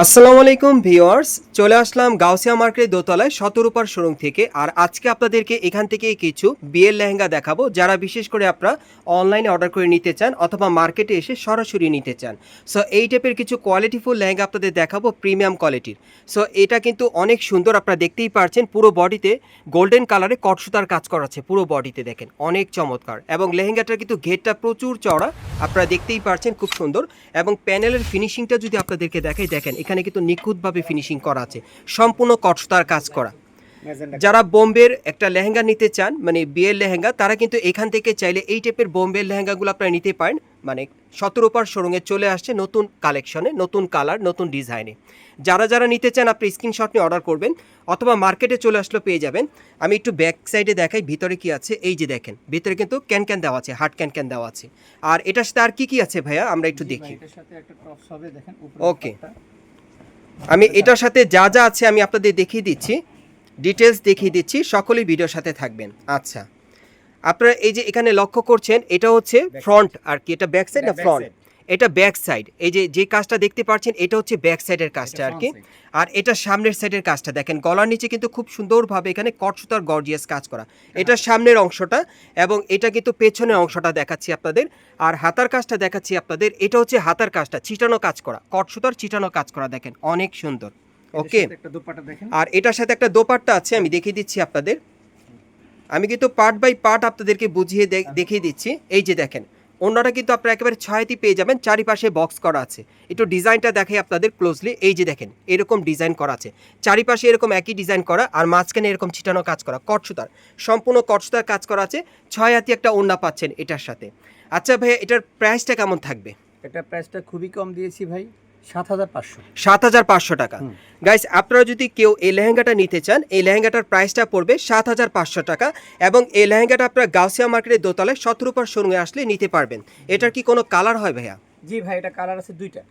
আসসালামু আলাইকুম ভিউয়ার্স, চলে আসলাম গাউসিয়া মার্কেট দোতলায় শতরূপার শোরুম থেকে। আর আজকে আপনাদেরকে এখান থেকে কিছু বিয়ের লেহেঙ্গা দেখাবো, যারা বিশেষ করে আপনারা অনলাইনে অর্ডার করে নিতে চান অথবা মার্কেটে এসে সরাসরি নিতে চান। সো এই টাইপের কিছু কোয়ালিটিফুল লেহেঙ্গা আপনাদের দেখাবো প্রিমিয়াম কোয়ালিটির সো এটা কিন্তু অনেক সুন্দর, আপনারা দেখতেই পারছেন, পুরো বডিতে গোল্ডেন কালারে কটসুতার কাজ করা আছে, পুরো বডিতে দেখেন, অনেক চমৎকার। এবং লেহেঙ্গাটার কিন্তু ঘেরটা প্রচুর চওড়া, আপনারা দেখতেই পারছেন, খুব সুন্দর। এবং প্যানেলের ফিনিশিংটা যদি আপনাদেরকে দেখাই, দেখেন এখানে কিন্তু নিখুঁতভাবে ফিনিশিং করা আছে। সম্পূর্ণ কটসুতার কাজ করা। যারা বোম্বের একটা লেহেঙ্গা নিতে চান মানে বিয়ের লেহেঙ্গা তারা কিন্তু এখান থেকে চাইলে এই টাইপের বোম্বের লেহেঙ্গাগুলো আপনারা নিতে পারেন। মানে সতেরোপার শোরুমে চলে আসছে নতুন কালেকশনে নতুন কালার নতুন ডিজাইনে। যারা যারা নিতে চান আপনি স্ক্রিনশট নিয়ে অর্ডার করবেন অথবা মার্কেটে চলে আসলে পেয়ে যাবেন। আমি একটু ব্যাক সাইডে দেখাই ভিতরে কি আছে এই যে দেখেন ভিতরে কিন্তু ক্যান ক্যান দেওয়া আছে হার্ড ক্যান ক্যান দেওয়া আছে। আর এটার সাথে আর কি কি আছে ভাইয়া আমরা একটু দেখি। এটার আমি এটার সাথে যা যা আছে আমি আপনাদের দেখিয়ে দিচ্ছি ডিটেলস দেখিয়ে দিচ্ছি সকলেই ভিডিওর সাথে থাকবেন। আচ্ছা। আপনারা এই যে এখানে লক্ষ্য করছেন এটা হচ্ছে ফ্রন্ট আর কি এটা ব্যাক সাইড না ফ্রন্ট। এটা ব্যাক সাইড এই যে যে কাজটা দেখতে পাচ্ছেন এটা হচ্ছে ব্যাক সাইডের কাজটা আর কি আর এটা সামনের সাইডের কাজটা। দেখেন গলার নিচে কিন্তু খুব সুন্দরভাবে এখানে কটসুতার গর্জিয়াস কাজ করা। এটা সামনের অংশটা এবং এটা কিন্তু পেছনের অংশটা দেখাচ্ছি আপনাদের। আর হাতার কাজটা দেখাচ্ছি আপনাদের। এটা হচ্ছে হাতার কাজটা চিটানো কাজ করা। কটসুতার চিটানো কাজ করা দেখেন অনেক সুন্দর। ওকে আর এটার সাথে একটা দোপাট্টা আছে আমি দেখিয়ে দিচ্ছি আপনাদের। আমি কিন্তু পার্ট বাই পার্ট আপনাদেরকে বুঝিয়ে দে- দেখিয়ে দিচ্ছি। এই যে দেখেন অন্যটা কিন্তু আপনারা একেবারে ছয়টি পেয়ে যাবেন, চারিপাশে বক্স করা আছে। একটু ডিজাইনটা দেখাই আপনাদের ক্লোজলি এই যে দেখেন, এরকম ডিজাইন করা আছে। চারিপাশে এরকম একই ডিজাইন করা, আর মাঝখানে এরকম ছিটানো কাজ করা কটসুতার সম্পূর্ণ কটসুতার কাজ করা আছে ছয় হাতি একটা ওন্না পাচ্ছেন এটার সাথে। আচ্ছা ভাইয়া, এটার প্রাইসটা কেমন থাকবে? এটা প্রাইসটা খুবই কম দিয়েছি ভাই। সাত হাজার পাঁচশো। টাকা। গাইস আপনারা যদি কেউ এই লেহেঙ্গাটা নিতে চান এই লেহেঙ্গাটার প্রাইসটা পড়বে সাত হাজার পাঁচশো টাকা এবং এই লেহেঙ্গাটা আপনারা গাউসিয়া মার্কেটের দোতলায় সতেরোপার শোরুমে আসলে নিতে পারবেন। এটার কি কোনো কালার হয় ভাইয়া? জি ভাই এটা কালার আছে দুইটা।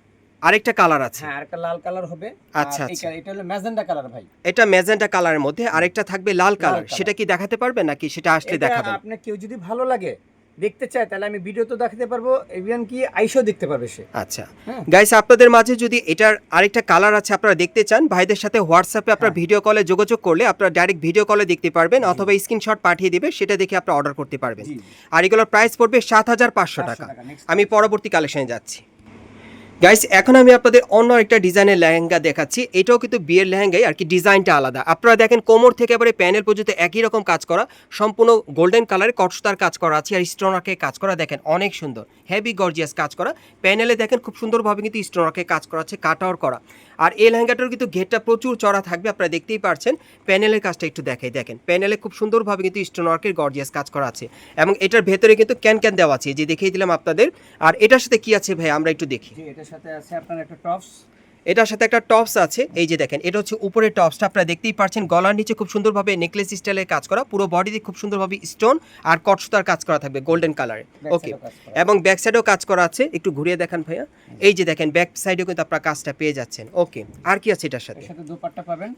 আরেকটা কালার আছে। হ্যাঁ আর একটা লাল কালার হবে। আচ্ছা, আচ্ছা। এটা হলো ম্যাজেন্ডা কালার ভাই। এটা ম্যাজেন্টা কালারের মধ্যে আরেকটা থাকবে লাল কালার সেটা কি দেখাতে পারবেন নাকি সেটা আসলে দেখাবেন? আপনার কেউ যদি ভালো লাগে দেখতে চায় তাহলে আমি ভিডিও তো দেখাতে পারব ইভেন কি আইসও দেখতে পারবে সে। আচ্ছা। হ্যাঁ। গাইস আপনাদের মাঝে যদি এটার আরেকটা কালার আছে আপনারা দেখতে চান ভাইদের সাথে হোয়াটসঅ্যাপে আপনারা হ্যাঁ। ভিডিও কলে যোগাযোগ করলে আপনারা ডাইরেক্ট ভিডিও কলে দেখতে পারবেন অথবা স্ক্রিনশট পাঠিয়ে দিবে সেটা দেখে আপনারা অর্ডার করতে পারবেন। আর এগুলোর প্রাইস পড়বে সাত হাজার পাঁচশো টাকা, আমি পরবর্তী কালেকশনে যাচ্ছি। গাইস এখন আমি আপনাদের অন্য একটা ডিজাইনের লেহেঙ্গা দেখাচ্ছি। এটাও কিন্তু বিয়ের লেহেঙ্গাই আর কি, ডিজাইনটা আলাদা। আপনারা দেখেন কোমর থেকে এবারে প্যানেল পর্যন্ত একই রকম কাজ করা। সম্পূর্ণ গোল্ডেন কালারে কটসতার কাজ করা আছে আর স্টোনাকে কাজ করা, দেখেন অনেক সুন্দর। হেভি গর্জিয়াস কাজ করা। প্যানেলে দেখেন খুব সুন্দরভাবে কিন্তু স্টোনাকে কাজ করা আছে কাটাওয়ার করা। আর এই লেহেঙ্গাটার কিন্তু ঘেরটা প্রচুর চড়া থাকবে, আপনারা দেখতেই পারছেন। প্যানেলের কাজটা একটু দেখাই, দেখেন। প্যানেলে খুব সুন্দরভাবে কিন্তু স্টোনওয়ার্কের গর্জিয়াস কাজ করা আছে। এবং এটার ভেতরে কিন্তু ক্যান ক্যান দেওয়া আছে যে দেখিয়ে দিলাম আপনাদের। আর এটার সাথে কি আছে ভাই? আমরা একটু দেখি। সাথে আছে আপনার একটা টপস। এটার সাথে একটা টপস আছে। এই যে দেখেন এটা হচ্ছে উপরের টপসটা আপনারা দেখতেই পাচ্ছেন গলার নিচে খুব সুন্দরভাবে নেকলেস স্টাইলের কাজ করা পুরো বডিতে খুব সুন্দরভাবে স্টোন আর কটসুতার কাজ করা থাকবে গোল্ডেন কালারে ওকে। এবং ব্যাক সাইডেও কাজ করা আছে একটু ঘুরিয়ে দেখান ভাইয়া। এই যে দেখেন ব্যাক সাইডেও কিন্তু আপনারা কাজটা পেয়ে যাচ্ছেন। ওকে আর কি আছে এটার সাথে?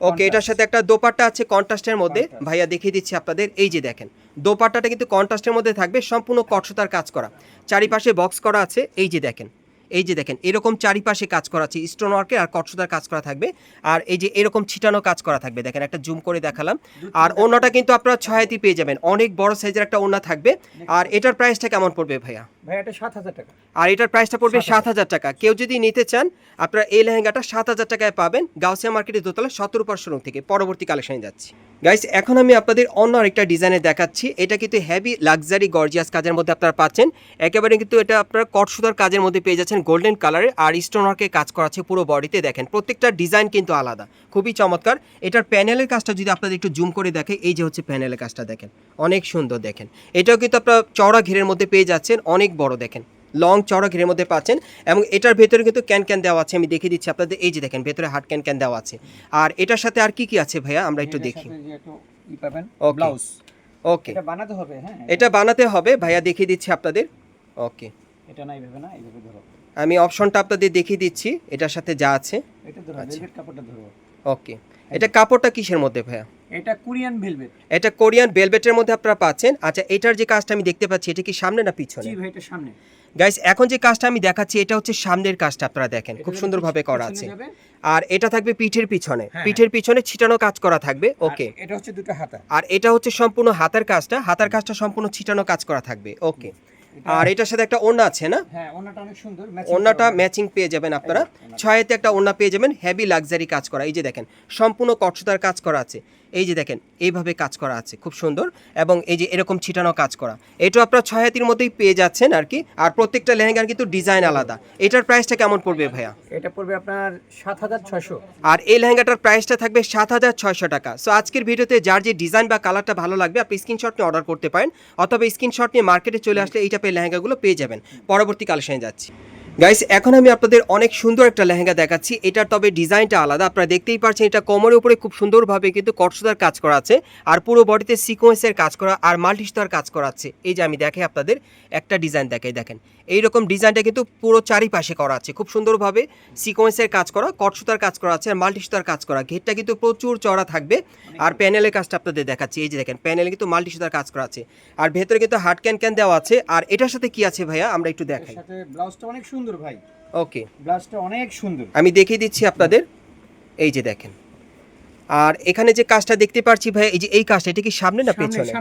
ওকে এটার সাথে একটা দোপাট্টা আছে কন্ট্রাস্টের মধ্যে। ভাইয়া দেখিয়ে দিচ্ছি আপনাদের এই যে দেখেন দোপাট্টাটা কিন্তু কন্ট্রাস্টের মধ্যে থাকবে সম্পূর্ণ কটসতার কাজ করা। চারিপাশে বক্স করা আছে এই যে দেখেন। এই যে দেখেন এরকম চারিপাশে কাজ করা আছে স্টোন ওয়ার্কের আর কটসুদার কাজ করা থাকবে আর এই যে এরকম ছিটানো কাজ করা থাকবে দেখেন একটা জুম করে দেখালাম আর ওনাটা কিন্তু আপনারা ছয়াতি পেয়ে যাবেন অনেক বড় সাইজের একটা ওনা থাকবে আর এটার প্রাইসটা কেমন পড়বে ভাইয়া? ভাই এটা সাত হাজার টাকা। আর এটার প্রাইসটা পড়বে 7,000 সাত হাজার টাকা। কেউ যদি নিতে চান আপনারা এই লেহেঙ্গাটা সাত হাজার টাকায় পাবেন গাউসিয়া মার্কেটের দোতলা সতেরো শোরুম থেকে। পরবর্তী কালেকশনে যাচ্ছি। গাইস এখন আমি আপনাদের অন্য আরেকটা ডিজাইনে দেখাচ্ছি। এটা কিন্তু হেভি লাক্সারি গর্জিয়াস কাজের মধ্যে আপনারা পাচ্ছেন। একেবারে কিন্তু এটা আপনারা কটসুতার কাজের মধ্যে পেয়ে যাচ্ছেন গোল্ডেন কালারে আর স্টোন ওয়ার্কের কাজ করা আছে পুরো বডিতে দেখেন। প্রত্যেকটা ডিজাইন কিন্তু আলাদা। খুবই চমৎকার। এটার প্যানেলের কাজটা যদি আপনাদের একটু জুম করে দেখে এই যে হচ্ছে প্যানেলের কাজটা দেখেন। অনেক সুন্দর দেখেন। এটাও কিন্তু আপনারা চওড়া ঘেরের মধ্যে পেয়ে যাচ্ছেন। অনেক বড় দেখেন। লং চওড়া ঘেরের মধ্যে পাচ্ছেন এবং এটার ভেতরে কিন্তু ক্যান ক্যান দেওয়া আছে। আমি দেখিয়ে দিচ্ছি আপনাদের। এই যে দেখেন ভেতরে হাট ক্যান ক্যান দেওয়া আছে। আর এটার সাথে আর কি কি আছে ভাইয়া? আমরা একটু দেখি. ব্লাউজ। ওকে। এটা বানাতে হবে হ্যাঁ। এটা বানাতে হবে। ভাইয়া দেখিয়ে দিচ্ছি আপনাদের। ওকে। এটা না এইভাবে না এইভাবে ধরো। আমি অপশনটা আপনাদের দেখিয়ে দিচ্ছি। এটার সাথে যা আছে। এটা ধরো আচ্ছা। ভেলভেট কাপড়টা ধরো। ওকে। এটা কাপড়টা কিসের মধ্যে ভাইয়া? এটা কোরিয়ান ভেলভেট। এটা কোরিয়ান বেলভেটের মধ্যে আপনারা পাচ্ছেন। আচ্ছা এটার যে কাজটা আমি দেখতে পাচ্ছি এটা কি সামনে না পিছনে? জি ভাই এটা সামনে। গাইস এখন যে কাজটা আমি দেখাচ্ছি এটা হচ্ছে সামনের কাজটা আপনারা দেখেন। খুব সুন্দরভাবে করা আছে। আর এটা থাকবে পিঠের পিছনে। হ্যাঁ, পিঠের পিছনে ছিটানো কাজ করা থাকবে। ওকে এটা হচ্ছে দুটো হাতা। আর এটা হচ্ছে সম্পূর্ণ হাতের কাজটা। হাতের কাজটা সম্পূর্ণ ছিটানো কাজ করা থাকবে। ওকে আর এটার সাথে একটা ওড়না আছে না? হ্যাঁ ওনাটা অনেক সুন্দর ওড়নাটা ম্যাচিং পেয়ে যাবেন আপনারা। ছয়েতে একটা ওড়না পেয়ে যাবেন। হেভি লাক্সারি কাজ করা। এই যে দেখেন সম্পূর্ণ কটসুতার কাজ করা আছে। এই যে দেখেন এইভাবে কাজ করা আছে খুব সুন্দর। এবং এই যে এরকম ছিটানো কাজ করা এটা আপনারা ছয় হাতির মধ্যেই পেয়ে যাচ্ছেন আর কি। আর প্রত্যেকটা লেহেঙ্গার কিন্তু ডিজাইন আলাদা। এটার প্রাইসটা কেমন পড়বে ভাইয়া? এটা পড়বে আপনার সাত হাজার ছয়শো। আর এই লেহেঙ্গাটার প্রাইসটা থাকবে সাত হাজার ছয়শো টাকা। সো আজকের ভিডিওতে যার যে ডিজাইন বা কালারটা ভালো লাগবে আপনি স্ক্রিনশট নিয়ে অর্ডার করতে পারেন। অথবা স্ক্রিনশট নিয়ে মার্কেটে চলে আসলে এই টাইপের লেহেঙ্গাগুলো পেয়ে যাবেন। পরবর্তী কালেকশনে যাচ্ছি। গাইস এখন আমি আপনাদের অনেক সুন্দর একটা লেহেঙ্গা দেখাচ্ছি। এটার তবে ডিজাইনটা আলাদা। আপনারা দেখতেই পাচ্ছেন এটা কোমরের উপরে খুব সুন্দরভাবে কিন্তু কটসুদার কাজ করা আছে আর পুরো বডিতে সিকোয়েন্সের কাজ করা আর মাল্টিস্টার কাজ করা আছে। এই যে আমি দেখাই আপনাদের একটা ডিজাইন দেখাই দেখেন। এইরকম ডিজাইনটা কিন্তু পুরো চারিপাশে করা আছে। খুব সুন্দরভাবে সিকোয়েন্সের কাজ করা কটসুতার কাজ করা আছে আর মাল্টিস্টার কাজ করা। ঘেরটা কিন্তু প্রচুর চড়া থাকবে আর প্যানেলের কাজটা আপনাদের দেখাচ্ছি। এই যে দেখেন প্যানেলে কিন্তু মাল্টিস্টার কাজ করা আছে। আর ভেতরে কিন্তু হার্ড ক্যান ক্যান দেওয়া আছে। আর এটার সাথে কি আছে ভাইয়া? আমরা একটু দেখাই। ব্লাউজটা অনেক সুন্দর ভাই। ওকে গ্লাসটা অনেক সুন্দর। আমি দেখিয়ে দিচ্ছি আপনাদের। এই যে দেখেন। আর এখানে যে কাজটা দেখতে পারছি ভাই এই যে এই কাজটা এটা কি সামনে না পেছনে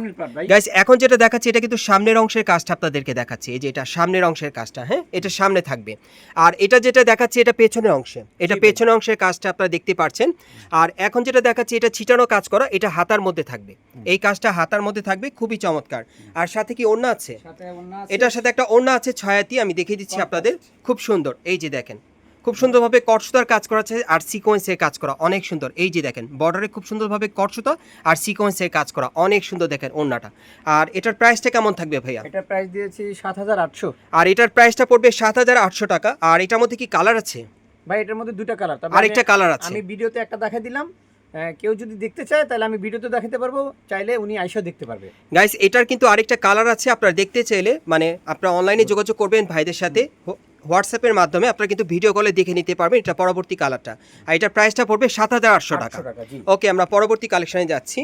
গাইস এখন যেটা দেখাচ্ছি এটা কিন্তু সামনের অংশের কাজটা আপনাদেরকে দেখাচ্ছি। এই যে এটা সামনের অংশের কাজটা হ্যাঁ? এটা সামনে থাকবে। আর এটা যেটা দেখাচ্ছি এটা পেছনের অংশে। এটা পেছনের অংশের কাজটা আপনারা দেখতে পাচ্ছেন আর এখন যেটা দেখাচ্ছি এটা ছিটানো কাজ করা এটা হাতার মধ্যে থাকবে। এই কাজটা হাতার মধ্যে থাকবে খুবই চমৎকার। আর সাথে কি ওড়না আছে? সাথে ওড়না আছে। এটার সাথে একটা ওড়না আছে ছয়াতি আমি দেখিয়ে দিচ্ছি আপনাদের। খুব সুন্দর। এই যে দেখেন খুব সুন্দরভাবে কটসুতার কাজ করা আছে আর সিকোয়েন্সের কাজ করা অনেক সুন্দর। এই যে দেখেন বর্ডারে খুব সুন্দরভাবে কটসুতা আর সিকোয়েন্সের কাজ করা অনেক সুন্দর দেখেন ওড়নাটা। আর এটার প্রাইসটা কেমন থাকবে ভাইয়া? এটার প্রাইস দিয়েছি সাত হাজার আটশো। আর এটার প্রাইসটা পড়বে সাত হাজার আটশো টাকা। আর এটার মধ্যে কি কালার আছে? ভাই এটার মধ্যে দুটো কালার আর একটা কালার আছে। আমি ভিডিওতে একটা দেখা দিলাম। কেউ যদি দেখতে চায় তাহলে আমি ভিডিওতে দেখাতে পারব। চাইলে উনি আইসাও দেখতে পারবে। গাইস এটার কিন্তু আরেকটা কালার আছে আপনারা দেখতে চাইলে মানে আপনারা অনলাইনে যোগাযোগ করবেন ভাইদের সাথে। হোয়াটসঅ্যাপের মাধ্যমে আপনারা কিন্তু ভিডিও কলে দেখে নিতে পারবেন এটা পরবর্তী কালারটা আর এটার প্রাইসটা পড়বে সাত হাজার আটশো টাকা। 800 টাকা জি। ওকে আমরা পরবর্তী কালেকশনে যাচ্ছি।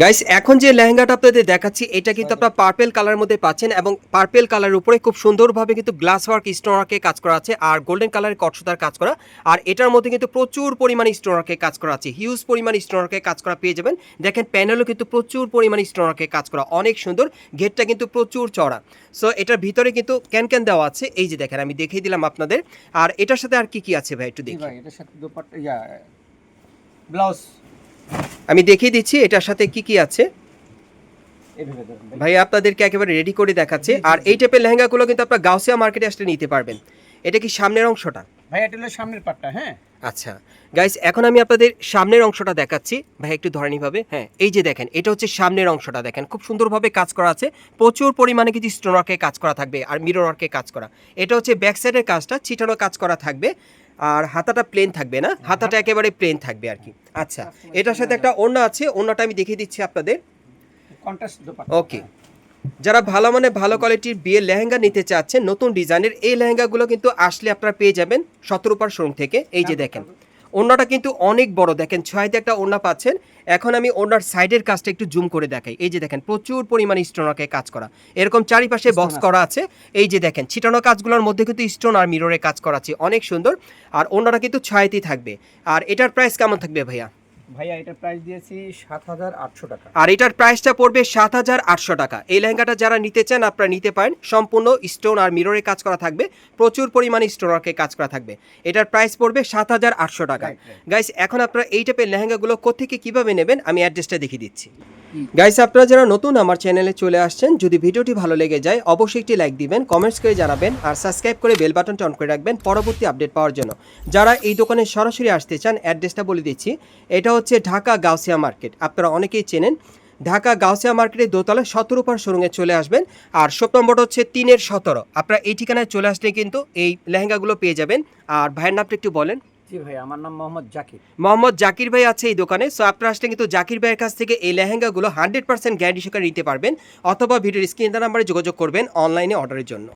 গাইস এখন যে লেহেঙ্গাটা আপনাদের দেখাচ্ছি এটা কিন্তু আপনারা পার্পেল কালার মধ্যে পাচ্ছেন এবং পার্পেল কালার উপরে খুব সুন্দরভাবে কিন্তু গ্লাস ওয়ার্ক স্টোন ওয়ার্কে কাজ করা আছে আর গোল্ডেন কালারের কটসুতার কাজ করা। আর এটার মধ্যে কিন্তু প্রচুর পরিমাণে স্টোন ওয়ার্কে কাজ করা আছে। হিউজ পরিমাণে স্টোন ওয়ার্কে কাজ করা পেয়ে যাবেন। দেখেন প্যানেলও কিন্তু প্রচুর পরিমাণে স্টোন ওয়ার্কে কাজ করা। অনেক সুন্দর। ঘেরটা কিন্তু প্রচুর চড়া সো এটার ভিতরে কিন্তু ক্যান ক্যান দেওয়া আছে। এই যে দেখেন আমি দেখিয়ে দিলাম আপনাদের। আর এটার সাথে আর কি কি আছে ভাই একটু দেখি। এটার সাথে দোপাট্টা ব্লাউজ আমি দেখিয়ে দিচ্ছি এটার সাথে কি কি আছে। ভাই। আপনাদেরকে একেবারে রেডি করে দেখাচ্ছে। আর এই টাইপের লেহেঙ্গাগুলো কিন্তু আপনার গাউসিয়া মার্কেটে আসলে নিতে পারবেন। এটা কি সামনের অংশটা? ভাই এটা হলো সামনের পাটটা হ্যাঁ? আচ্ছা। গাইস এখন আমি আপনাদের সামনের অংশটা দেখাচ্ছি। ভাই একটু ধরে নিভাবে হ্যাঁ? এই যে দেখেন এটা হচ্ছে সামনের অংশটা দেখেন। খুব সুন্দরভাবে কাজ করা আছে। প্রচুর পরিমাণে কিছু স্টোন ওয়ার্কে কাজ করা থাকবে আর মিরর ওয়ার্কে কাজ করা। এটা হচ্ছে ব্যাক সাইডের কাজটা। ছিটানো কাজ করা থাকবে। আর হাতাটা প্লেন থাকবে না? হাতাটা একেবারে প্লেন থাকবে আর কি। আচ্ছা এটার সাথে একটা ওড়না আছে ওড়নাটা আমি দেখিয়ে দিচ্ছি আপনাদের। ওকে যারা ভালো মানে ভালো কোয়ালিটির বিয়ের লেহেঙ্গা নিতে চাচ্ছেন নতুন ডিজাইনের এই লেহেঙ্গাগুলো কিন্তু আসলে আপনারা পেয়ে যাবেন সতেরো পার শোরুম থেকে। এই যে দেখেন ওড়নাটা কিন্তু অনেক বড়। দেখেন ছয়তে একটা ওনা পাচ্ছেন। এখন আমি ওনার সাইডের কাজটা একটু জুম করে দেখাই। এই যে দেখেন প্রচুর পরিমাণে স্টোনকে কাজ করা। এরকম চারিপাশে বক্স করা আছে। এই যে দেখেন ছিটানো কাজগুলোর মধ্যে কিন্তু স্টোন আর মিররে কাজ করা আছে অনেক সুন্দর। আর ওনাটা কিন্তু ছয়তেই থাকবে। আর এটার প্রাইস কেমন থাকবে ভাইয়া? ভাইয়া এটার প্রাইস দিয়েছি সাত হাজার আটশো টাকা। আর এটার প্রাইসটা পড়বে সাত হাজার আটশো টাকা। এই লেহেঙ্গাটা যারা নিতে চান আপনারা নিতে পারেন। সম্পূর্ণ স্টোন আর মিররে কাজ করা থাকবে। প্রচুর পরিমাণে স্টোন ওয়ার্কে কাজ করা থাকবে। এটার প্রাইস পড়বে সাত হাজার আটশো টাকা. গাইস এখন আপনারা এই টাইপের লেহেঙ্গাগুলো কোথেকে কীভাবে নেবেন আমি অ্যাড্রেসটা দেখিয়ে দিচ্ছি। গাইস আপনারা যারা নতুন আমার চ্যানেলে চলে আসছেন, যদি ভিডিওটি ভালো লেগে যায়, অবশ্যই একটি লাইক দিবেন কমেন্টস করে জানাবেন, আর সাবস্ক্রাইব করে বেল বাটনটা অন করে রাখবেন পরবর্তী আপডেট পাওয়ার জন্য। যারা এই দোকানে সরাসরি আসতে চান অ্যাড্রেসটা বলে দিচ্ছি। এটা হচ্ছে ঢাকা গাউসিয়া মার্কেট। আপনারা অনেকেই চেনেন, ঢাকা গাউসিয়া মার্কেটের দোতলা সতেরো পার শোরুমে চলে আসবেন, আর শপ নম্বরটা হচ্ছে তিনের সতেরো। আপনারা এই ঠিকানায় চলে আসলে কিন্তু এই লেহেঙ্গাগুলো পেয়ে যাবেন। আর ভাইয়ের নামটা একটু বলেন। জি ভাই, আমার নাম মোহাম্মদ জাকির। মোহাম্মদ জাকির ভাই আছে এই দোকানে সো আপনারা আসলে কিন্তু জাকির ভাইয়ের কাছ থেকে এই লেহেঙ্গাগুলো হান্ড্রেড পার্সেন্ট গ্যারান্টি সহকারে নিতে পারবেন, অথবা ভিডিওর স্ক্রিন নাম্বারে যোগাযোগ করবেন অনলাইনে অর্ডারের জন্য।